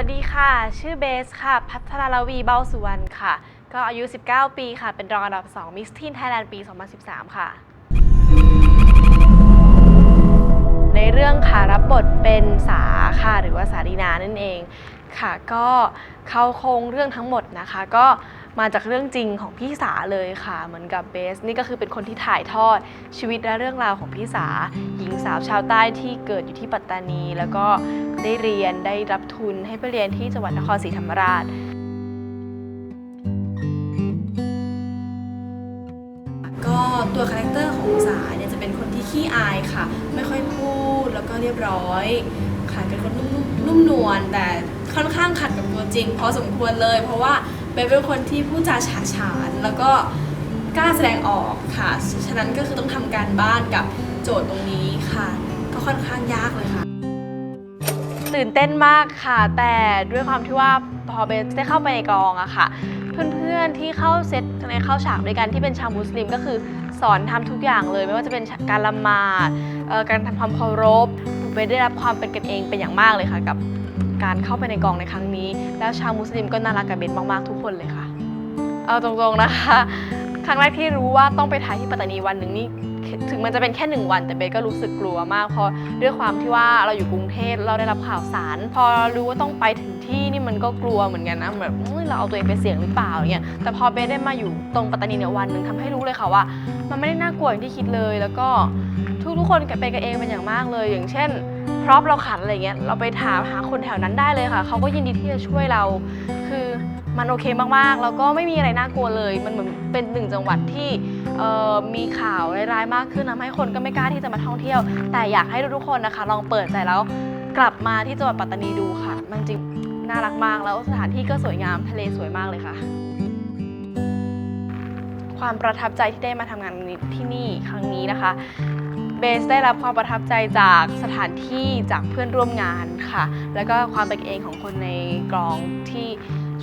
วัสดีค่ะ ชื่อเบสค่ะ พัฒนาลวีเบ้าสุวรรณค่ะ ก็อายุ 19 ปีค่ะ เป็นรองอันดับ 2 Miss Teen Thailand ปี 2013 ค่ะ ในเรื่องค่ะ รับบทเป็นสาค่ะ หรือว่าสารีนานั่นเองค่ะ ก็เข้าโครงเรื่องทั้งหมดนะคะ ก็มาจากเรื่องจริงของพี่สาเลยค่ะ เหมือนกับเบส นี่ก็คือเป็นคนที่ถ่ายทอดชีวิตและเรื่องราวของพี่สา หญิงสาวชาวใต้ที่เกิดอยู่ที่ปัตตานี แล้วก็ ได้เรียนได้รับทุนให้ไปเรียนที่จังหวัดนครศรีธรรมราช ก็ตัวคาแรคเตอร์ของสาเนี่ยจะเป็นคนที่ขี้อายค่ะ ไม่ค่อยพูดแล้วก็เรียบร้อยค่ะเป็นคนนุ่มนุ่มนวลแต่ค่อนข้างขัดกับตัวจริงพอสมควรเลย เพราะว่าเบนเป็นคนที่พูดจาฉาฉานแล้วก็กล้าแสดงออกค่ะ ฉะนั้นก็คือต้องทำการบ้านกับโจทย์ตรงนี้ค่ะ ก็ค่อนข้างยากเลยค่ะ ตื่นเต้นมากค่ะ แต่ด้วยความที่ว่าพอเบสได้เข้าไปในกองอะค่ะ เพื่อนๆที่เข้าเซตในเข้าฉากด้วยกันที่เป็นชาวมุสลิมก็คือสอนทำทุกอย่างเลย ไม่ว่าจะเป็นการละหมาดการทำความเคารพเบสได้รับความเป็นกันเองเป็นอย่างมากเลยค่ะ กับการเข้าไปในกองในครั้งนี้ แล้วชาวมุสลิมก็น่ารักกับเบสมากๆทุกคนเลยค่ะ เอาตรงๆนะคะ ครั้งแรกที่รู้ว่าต้องไปถ่ายที่ปัตตานีวันหนึ่งนี่ ถึงมันจะเป็นแค่หนึ่งวันแต่เบสก็รู้สึกกลัวมากเพราะด้วยความที่ว่าเราอยู่กรุงเทพเราได้รับข่าวสาร พอรู้ว่าต้องไปถึงที่นี่มันก็กลัวเหมือนกันนะแบบเราเอาตัวเองไปเสี่ยงหรือเปล่าเนี่ยแต่พอเบสได้มาอยู่ตรงปัตตานีเนี่ยวันหนึ่งทำให้รู้เลยค่ะว่า มันไม่ได้น่ากลัวอย่างที่คิดเลย แล้วก็ทุกๆคนเป็นกันเองเป็นอย่างมากเลย อย่างเช่นพร็อพเราขัดอะไรเงี้ยเราไปถามหาคนแถวนั้นได้เลยค่ะเขาก็ยินดีที่จะช่วยเราคือ มันโอเคมากๆ แล้วก็ไม่มีอะไรน่ากลัวเลย มันเหมือนเป็นหนึ่งจังหวัดที่มีข่าวร้ายๆมากขึ้นทำให้คนก็ไม่กล้าที่จะมาท่องเที่ยว แต่อยากให้ทุกๆคนนะคะ ลองเปิดใจแล้วกลับมาที่จังหวัดปัตตานีดูค่ะ มันจริงน่ารักมากแล้วสถานที่ก็สวยงามทะเลสวยมากเลยค่ะ ความประทับใจที่ได้มาทำงานที่นี่ครั้งนี้นะคะเบสได้รับความประทับใจจากสถานที่จากเพื่อนร่วมงานค่ะ แล้วก็ความเป็นกันเองของคนในกองที่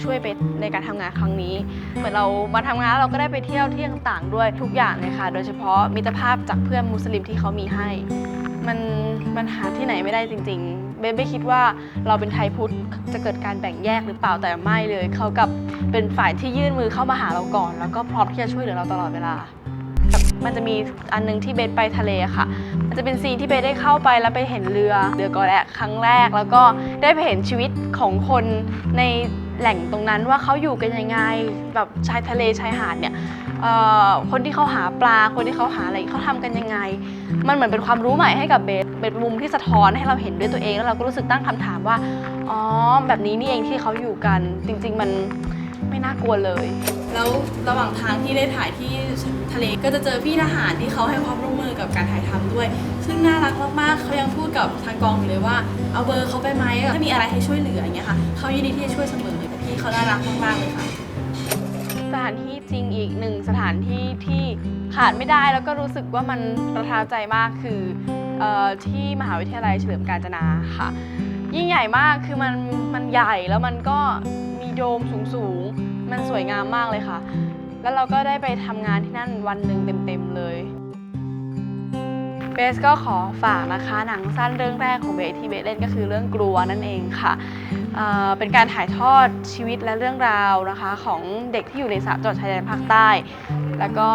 ช่วยไปในการทำงานครั้งนี้ เหมือนเรามาทำงานแล้วเราก็ได้ไปเที่ยวที่ต่างๆ ด้วยทุกอย่างเลยค่ะ โดยเฉพาะมิตรภาพจากเพื่อนมุสลิมที่เขามีให้ มันมันหาที่ไหนไม่ได้จริง ๆ เบสไม่คิดว่าเราเป็นไทยพุทธจะเกิดการแบ่งแยกหรือเปล่าแต่ไม่เลยเขากับเป็นฝ่ายที่ยื่นมือเข้ามาหาเราก่อน แล้วก็พร้อมที่จะช่วยเหลือเราตลอดเวลามันจะมีอันหนึงที่เบสไปทะเลค่ะ มันจะเป็นซีนที่เบสได้เข้าไปแล้วไปเห็นเรือเรือกอแระครั้งแรก แล้วก็ได้ไปเห็นชีวิตของคนใน แหล่งตรงนั้นว่าเขาอยู่กันยังไงแบบชายทะเลชายหาดเนี่ยคนที่เขาหาปลาคนที่เขาหาอะไรเขาทำกันยังไง มันเหมือนเป็นความรู้ใหม่ให้กับเบสเป็นมุมที่สะท้อนให้เราเห็นด้วยตัวเอง แล้วเราก็รู้สึกตั้งคำถามว่าอ๋อแบบนี้นี่เองที่เขาอยู่กัน จริง ๆ มันไม่น่ากลัวเลย แล้วระหว่างทางที่ได้ถ่ายที่ทะเลก็จะเจอพี่ทหารที่เขาให้ความร่วมมือกับการถ่ายทำด้วย ซึ่งน่ารักมากๆเขายังพูดกับทางกองเลยว่าเอาเบอร์เขาไปไหมถ้ามีอะไรให้ช่วยเหลืออย่างเงี้ยค่ะเขายินดีที่จะช่วยเสมอ ที่เขาน่ารักมากๆเลยค่ะ สถานที่จริงอีกหนึ่งสถานที่ที่ขาดไม่ได้แล้วก็รู้สึกว่ามันประทับใจมากคือเออที่มหาวิทยาลัยเฉลิมกาญจนาค่ะ ยิ่งใหญ่มากคือมันมันใหญ่แล้วมันก็มีโดมสูงๆ มันสวยงามมากเลยค่ะ แล้วเราก็ได้ไปทำงานที่นั่นวันหนึ่งเต็มๆเลย เบสก็ขอฝากนะคะหนังสั้นเรื่องแรกของเบสที่เบสเล่นก็คือเรื่องกลัวนั่นเองค่ะเเป็นการถ่ายทอดชีวิตและเรื่องราวนะคะของเด็กที่อยู่ในสามจังหวัดชายแดนภาคใต้ แล้วก็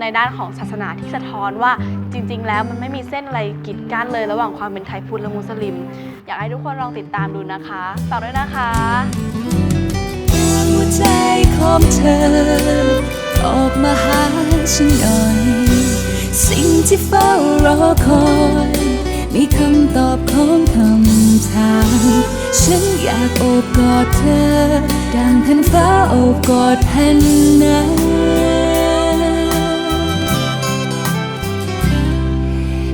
ในด้านของศาสนาที่สะท้อนว่าจริง ๆ แล้วมันไม่มีเส้นอะไรกีดกั้นเลยระหว่างความเป็นไทยพุทธและมุสลิม อยากให้ทุกคนลองติดตามดูนะคะฝากด้วยนะคะหัวใจของเธอออกมาหาฉันหน่อย สิ่งที่เฝ้ารอคอย มีคำตอบของคำถาม ฉันอยากโอบกอดเธอ ดังแผ่นฟ้าโอบกอดแผ่นนั้น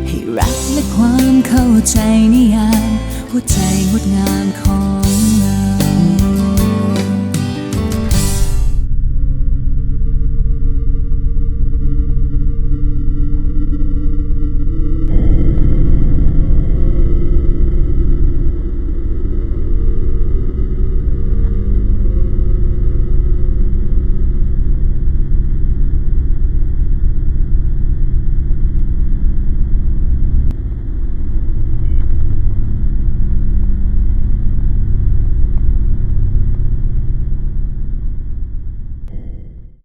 ให้รักและความเข้าใจนิยามหัวใจงดงามของ